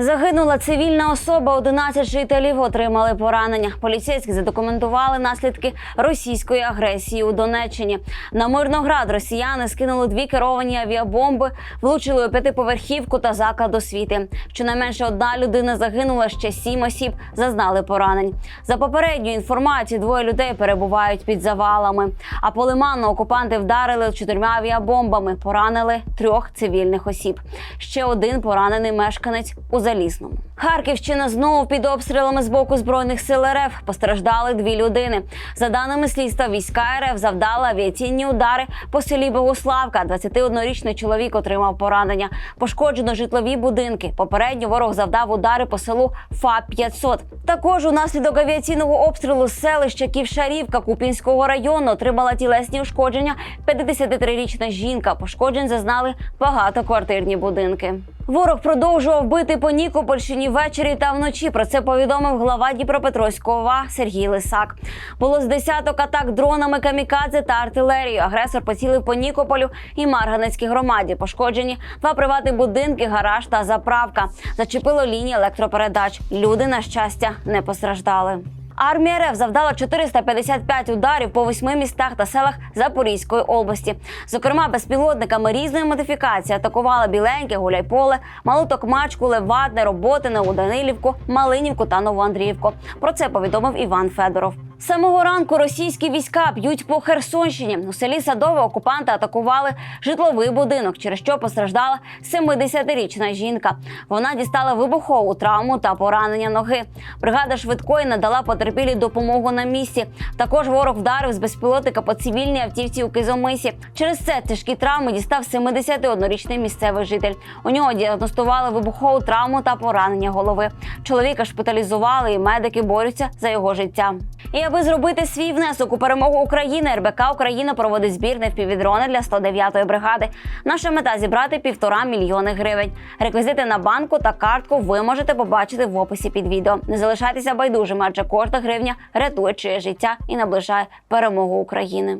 Загинула цивільна особа. 11 жителів отримали поранення. Поліцейські задокументували наслідки російської агресії у Донеччині. На Мирноград росіяни скинули дві керовані авіабомби, влучили у п'ятиповерхівку та заклад освіти. Щонайменше одна людина загинула, ще сім осіб зазнали поранень. За попередньою інформацією, двоє людей перебувають під завалами. А по лиману окупанти вдарили чотирма авіабомбами, поранили трьох цивільних осіб. Ще один поранений мешканець у Залізному. Харківщина знову під обстрілами з боку збройних сил РФ постраждали дві людини. За даними слідства, війська РФ завдали авіаційні удари по селі Богославка. 21-річний чоловік отримав поранення. Пошкоджено житлові будинки. Попередньо ворог завдав удари по селу ФАП 500 Також унаслідок авіаційного обстрілу селища Ківшарівка Купінського району отримала тілесні ушкодження 53-річна жінка. Пошкоджень зазнали багатоквартирні будинки. Ворог продовжував бити по Нікопольщині ввечері та вночі. Про це повідомив глава Дніпропетровського ОВА Сергій Лисак. Було з десяток атак дронами камікадзе та артилерією. Агресор поцілив по Нікополю і Марганецькій громаді. Пошкоджені два приватні будинки, гараж та заправка. Зачепило лінії електропередач. Люди, на щастя, не постраждали. Армія РФ завдала 455 ударів по восьми містах та селах Запорізької області. Зокрема, безпілотниками різної модифікації атакували Біленьке, Гуляйполе, Малотокмачку, Левадне, Роботине, Уданилівку, Малинівку та Новоандріївку. Про це повідомив Іван Федоров. Самого ранку російські війська б'ють по Херсонщині. У селі Садове окупанти атакували житловий будинок, через що постраждала 70-річна жінка. Вона дістала вибухову травму та поранення ноги. Бригада швидкої надала потерпілій допомогу на місці. Також ворог вдарив з безпілотника по цивільній автівці у Кизомисі. Через це тяжкі травми дістав 71-річний місцевий житель. У нього діагностували вибухову травму та поранення голови. Чоловіка шпиталізували, і медики борються за його життя. І аби зробити свій внесок у перемогу України, РБК Україна проводить збір на впівдрони для 109-ї бригади. Наша мета зібрати півтора мільйони гривень. Реквізити на банку та картку ви можете побачити в описі під відео. Не залишайтеся байдужими, адже кожна гривня рятує чиє життя і наближає перемогу України.